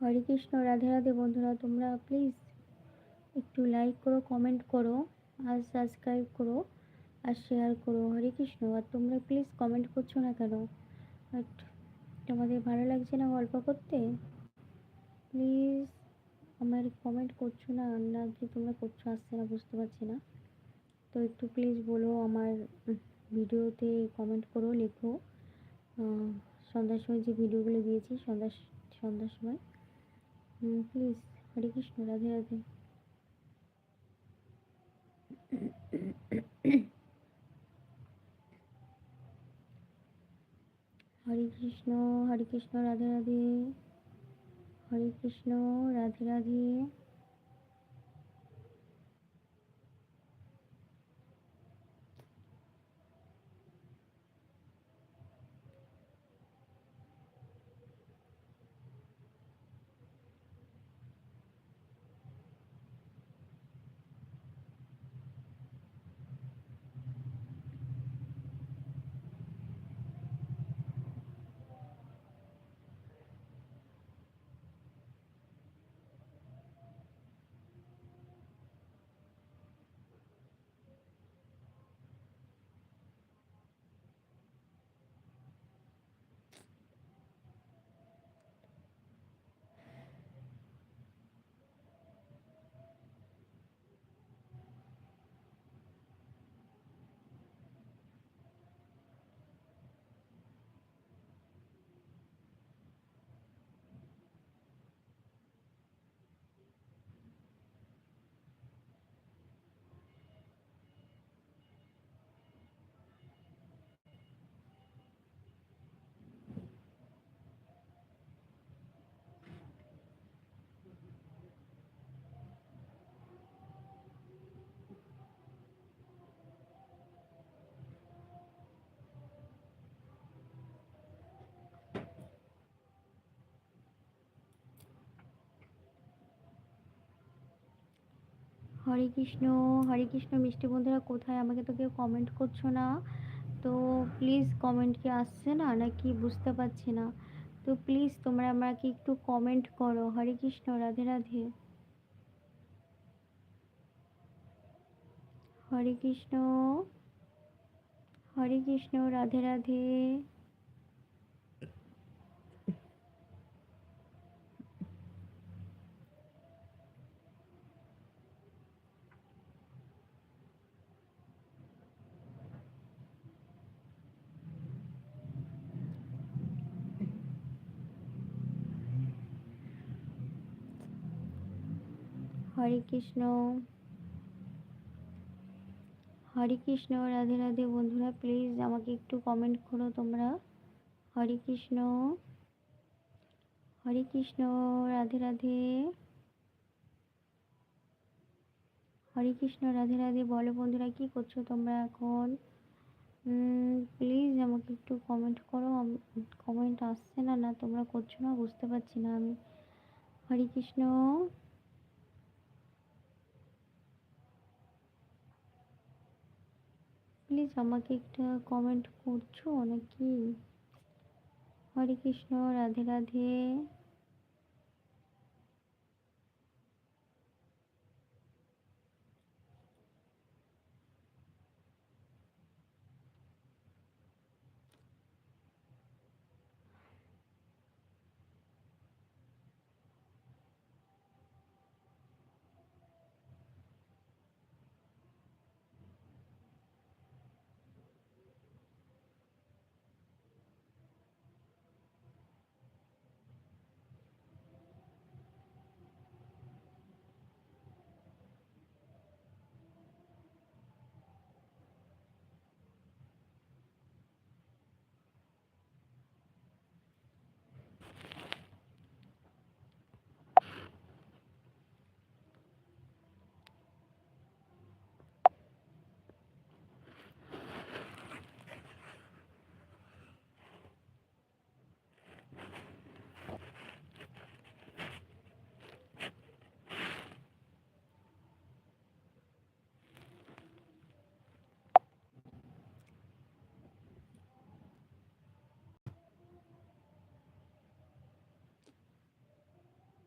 হরে কৃষ্ণ, রাধে রাধে বন্ধুরা, তোমরা প্লিজ একটু লাইক করো কমেন্ট করো আর সাবস্ক্রাইব করো আর শেয়ার করো। হরে কৃষ্ণ, আর তোমরা প্লিজ কমেন্ট করছ না কেন? বাট তোমাদের ভালো লাগছে না গল্প করতে? প্লিজ আমার কমেন্ট করছ না না কি তোমরা করছ, আসছে না, বুঝতে পারছি না। তো একটু প্লিজ বলো আমার ভিডিওতে কমেন্ট করো, লেখো। সন্ধ্যার সময় যে ভিডিওগুলো দিয়েছি সন্ধ্যা সন্ধ্যার সময় প্লিজ হরে কৃষ্ণ রাধে রাধে হরে কৃষ্ণ হরে কৃষ্ণ রাধে রাধে হরে কৃষ্ণ রাধে রাধে হরে কৃষ্ণ হরে কৃষ্ণ মিষ্টি বন্ধুরা, কোথায়? আমাকে তো কেউ কমেন্ট করছ না। তো প্লিজ কমেন্ট কি আসছে না নাকি বুঝতে পারছি না। তো প্লিজ তোমরা আমাকে একটু কমেন্ট করো। হরে কৃষ্ণ, রাধে রাধে। হরে কৃষ্ণ হরে কৃষ্ণ, রাধে রাধে। হরে কৃষ্ণ। হরে কৃষ্ণ, রাধে রাধে বন্ধুরা প্লিজ আমাকে একটু কমেন্ট করো তোমরা। হরে কৃষ্ণ হরে কৃষ্ণ, রাধে রাধে। হরে কৃষ্ণ, রাধে রাধে বলো বন্ধুরা, কি করছ তোমরা এখন? প্লিজ আমাকে একটু কমেন্ট করো কমেন্ট আসছে না না তোমরা করছ না, বুঝতে পারছি না আমি। হরে কৃষ্ণ। প্লিজ আমাকে একটা কমেন্ট করছ? নাকি? হরে কৃষ্ণ রাধে রাধে।